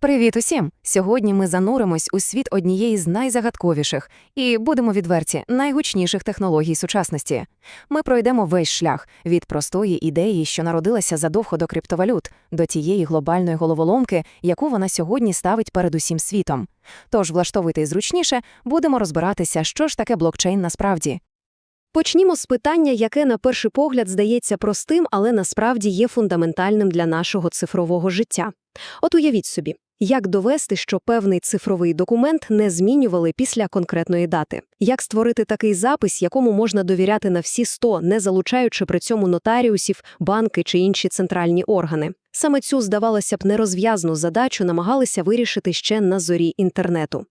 Привіт усім! Сьогодні ми зануримось у світ однієї з найзагадковіших і, будемо відверті, найгучніших технологій сучасності. Ми пройдемо весь шлях від простої ідеї, що народилася задовго до криптовалют, до тієї глобальної головоломки, яку вона сьогодні ставить перед усім світом. Тож влаштовуйтесь зручніше, будемо розбиратися, що ж таке блокчейн насправді. Почнімо з питання, яке на перший погляд здається простим, але насправді є фундаментальним для нашого цифрового життя. От уявіть собі, як довести, що певний цифровий документ не змінювали після конкретної дати? Як створити такий запис, якому можна довіряти на всі 100, не залучаючи при цьому нотаріусів, банки чи інші центральні органи? Саме цю, здавалося б, нерозв'язну задачу намагалися вирішити ще на зорі інтернету.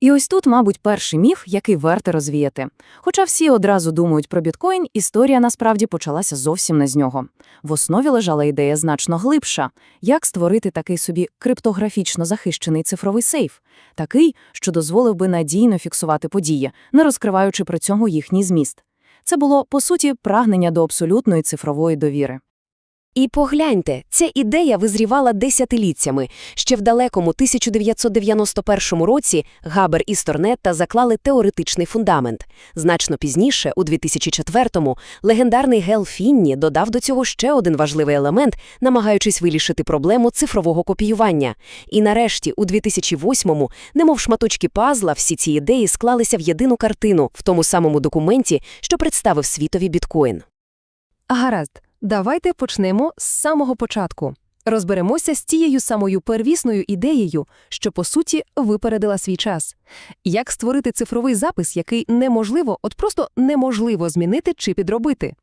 І ось тут, мабуть, перший міф, який варто розвіяти. Хоча всі одразу думають про біткоін, історія насправді почалася зовсім не з нього. В основі лежала ідея значно глибша – як створити такий собі криптографічно захищений цифровий сейф, такий, що дозволив би надійно фіксувати події, не розкриваючи при цьому їхній зміст. Це було, по суті, прагнення до абсолютної цифрової довіри. І погляньте, ця ідея визрівала десятиліттями. Ще в далекому 1991 році Габер і Сторнетта заклали теоретичний фундамент. Значно пізніше, у 2004-му, легендарний Гел Фінні додав до цього ще один важливий елемент, намагаючись вирішити проблему цифрового копіювання. І нарешті, у 2008-му, немов шматочки пазла, всі ці ідеї склалися в єдину картину в тому самому документі, що представив світові біткоін. Гаразд, давайте почнемо з самого початку. Розберемося з тією самою первісною ідеєю, що, по суті, випередила свій час. Як створити цифровий запис, який неможливо, от просто неможливо змінити чи підробити.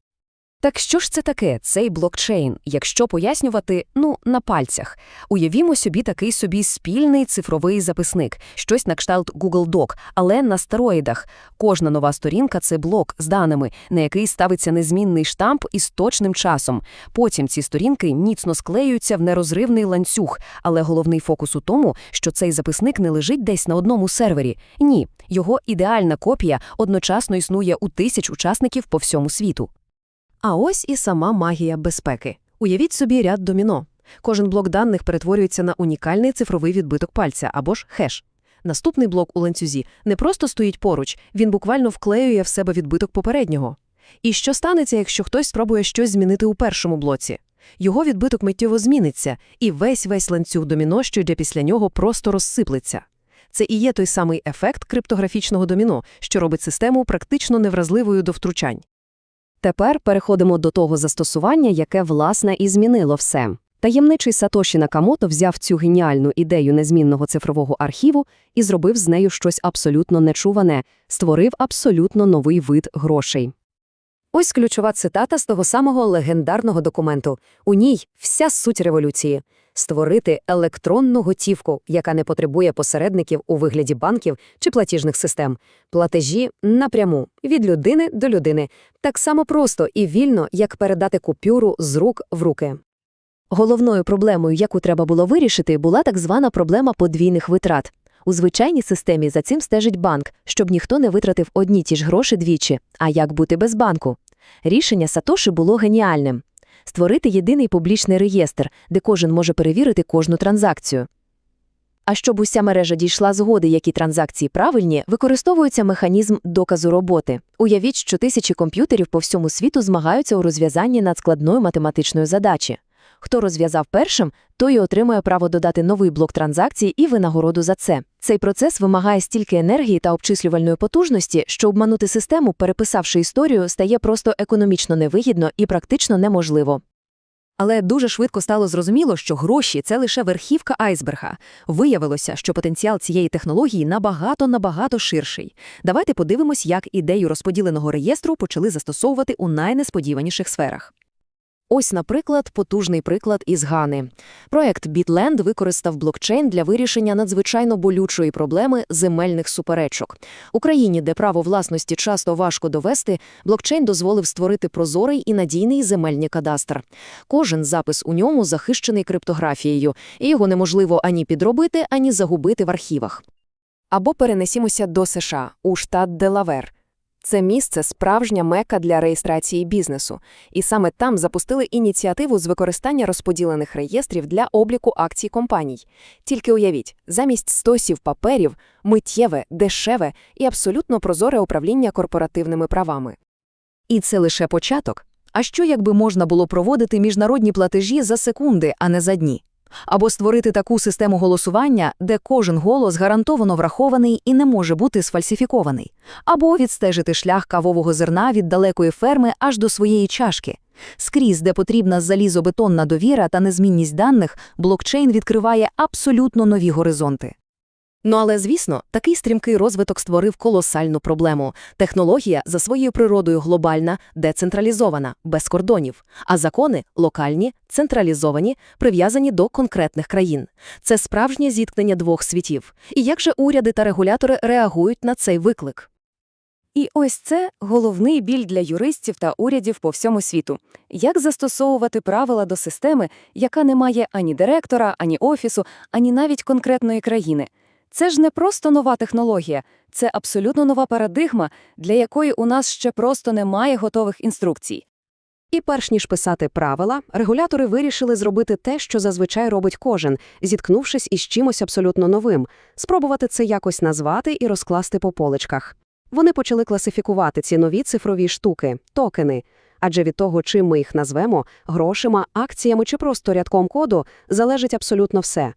Так що ж це таке, цей блокчейн, якщо пояснювати, ну, на пальцях? Уявімо собі такий собі спільний цифровий записник, щось на кшталт Google Doc, але на стероїдах. Кожна нова сторінка – це блок з даними, на який ставиться незмінний штамп із точним часом. Потім ці сторінки міцно склеюються в нерозривний ланцюг, але головний фокус у тому, що цей записник не лежить десь на одному сервері. Ні, його ідеальна копія одночасно існує у тисяч учасників по всьому світу. А ось і сама магія безпеки. Уявіть собі ряд доміно. Кожен блок даних перетворюється на унікальний цифровий відбиток пальця або ж хеш. Наступний блок у ланцюзі не просто стоїть поруч, він буквально вклеює в себе відбиток попереднього. І що станеться, якщо хтось спробує щось змінити у першому блоці? Його відбиток миттєво зміниться, і весь-весь ланцюг доміно, що йде після нього, просто розсиплеться. Це і є той самий ефект криптографічного доміно, що робить систему практично невразливою до втручань. Тепер переходимо до того застосування, яке, власне, і змінило все. Таємничий Сатоші Накамото взяв цю геніальну ідею незмінного цифрового архіву і зробив з нею щось абсолютно нечуване, створив абсолютно новий вид грошей. Ось ключова цитата з того самого легендарного документу. У ній вся суть революції – створити електронну готівку, яка не потребує посередників у вигляді банків чи платіжних систем. Платежі напряму, від людини до людини. Так само просто і вільно, як передати купюру з рук в руки. Головною проблемою, яку треба було вирішити, була так звана проблема подвійних витрат. У звичайній системі за цим стежить банк, щоб ніхто не витратив одні ті ж гроші двічі. А як бути без банку? Рішення Сатоши було геніальним створити єдиний публічний реєстр, де кожен може перевірити кожну транзакцію. А щоб уся мережа дійшла згоди, які транзакції правильні, використовується механізм доказу роботи. Уявіть, що тисячі комп'ютерів по всьому світу змагаються у розв'язанні надскладної математичної задачі. Хто розв'язав першим, той і отримує право додати новий блок транзакцій і винагороду за це. Цей процес вимагає стільки енергії та обчислювальної потужності, що обманути систему, переписавши історію, стає просто економічно невигідно і практично неможливо. Але дуже швидко стало зрозуміло, що гроші це лише верхівка айсберга. Виявилося, що потенціал цієї технології набагато-набагато ширший. Давайте подивимось, як ідею розподіленого реєстру почали застосовувати у найнесподіваніших сферах. Ось, наприклад, потужний приклад із Гани. Проект BitLand використав блокчейн для вирішення надзвичайно болючої проблеми земельних суперечок. Україні, де право власності часто важко довести, блокчейн дозволив створити прозорий і надійний земельний кадастр. Кожен запис у ньому захищений криптографією, і його неможливо ані підробити, ані загубити в архівах. Або перенесімося до США, у штат Делавер. Це місце – справжня мека для реєстрації бізнесу. І саме там запустили ініціативу з використання розподілених реєстрів для обліку акцій компаній. Тільки уявіть, замість стосів паперів – миттєве, дешеве і абсолютно прозоре управління корпоративними правами. І це лише початок. А що, якби можна було проводити міжнародні платежі за секунди, а не за дні? Або створити таку систему голосування, де кожен голос гарантовано врахований і не може бути сфальсифікований. Або відстежити шлях кавового зерна від далекої ферми аж до своєї чашки. Скрізь, де потрібна залізобетонна довіра та незмінність даних, блокчейн відкриває абсолютно нові горизонти. Ну але, звісно, такий стрімкий розвиток створив колосальну проблему. Технологія за своєю природою глобальна, децентралізована, без кордонів, а закони локальні, централізовані, прив'язані до конкретних країн. Це справжнє зіткнення двох світів. І як же уряди та регулятори реагують на цей виклик? І ось це головний біль для юристів та урядів по всьому світу. Як застосовувати правила до системи, яка не має ані директора, ані офісу, ані навіть конкретної країни? Це ж не просто нова технологія, це абсолютно нова парадигма, для якої у нас ще просто немає готових інструкцій. І перш ніж писати правила, регулятори вирішили зробити те, що зазвичай робить кожен, зіткнувшись із чимось абсолютно новим, спробувати це якось назвати і розкласти по поличках. Вони почали класифікувати ці нові цифрові штуки, токени. Адже від того, чим ми їх назвемо, грошима, акціями чи просто рядком коду, залежить абсолютно все.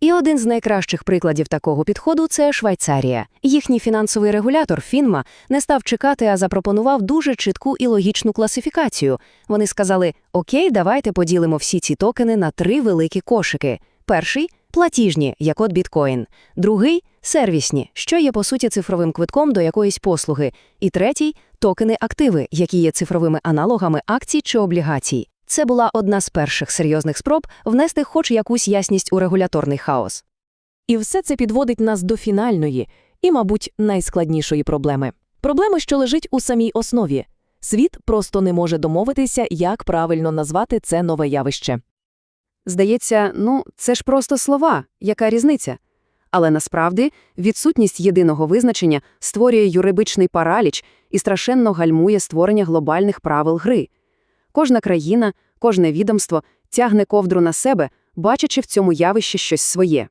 І один з найкращих прикладів такого підходу – це Швейцарія. Їхній фінансовий регулятор Фінма не став чекати, а запропонував дуже чітку і логічну класифікацію. Вони сказали: Окей, давайте поділимо всі ці токени на три великі кошики. Перший платіжні, як от біткоін, другий сервісні, що є по суті цифровим квитком до якоїсь послуги, і третій токени активи, які є цифровими аналогами акцій чи облігацій. Це була одна з перших серйозних спроб внести хоч якусь ясність у регуляторний хаос. І все це підводить нас до фінальної і, мабуть, найскладнішої проблеми. Проблеми, що лежить у самій основі. Світ просто не може домовитися, як правильно назвати це нове явище. Здається, ну, це ж просто слова, яка різниця? Але насправді відсутність єдиного визначення створює юридичний параліч і страшенно гальмує створення глобальних правил гри. Кожна країна, кожне відомство тягне ковдру на себе, бачачи в цьому явищі щось своє.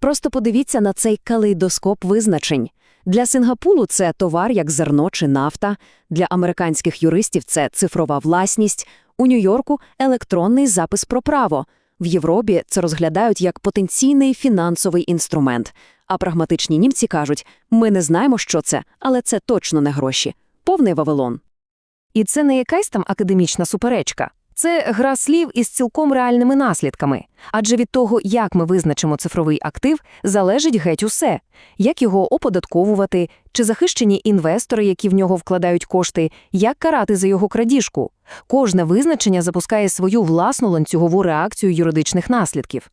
Просто подивіться на цей калейдоскоп визначень. Для Сингапуру це товар як зерно чи нафта, для американських юристів це цифрова власність, у Нью-Йорку – електронний запис про право. В Європі це розглядають як потенційний фінансовий інструмент. А прагматичні німці кажуть, ми не знаємо, що це, але це точно не гроші. Повний Вавилон. І це не якась там академічна суперечка. Це гра слів із цілком реальними наслідками. Адже від того, як ми визначимо цифровий актив, залежить геть усе. Як його оподатковувати, чи захищені інвестори, які в нього вкладають кошти, як карати за його крадіжку. Кожне визначення запускає свою власну ланцюгову реакцію юридичних наслідків.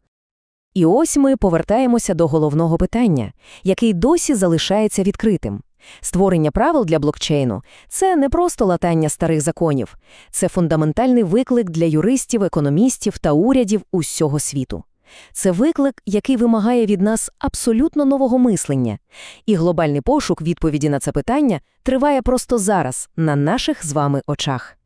І ось ми повертаємося до головного питання, який досі залишається відкритим. Створення правил для блокчейну – це не просто латання старих законів, це фундаментальний виклик для юристів, економістів та урядів усього світу. Це виклик, який вимагає від нас абсолютно нового мислення. І глобальний пошук відповіді на це питання триває просто зараз, на наших з вами очах.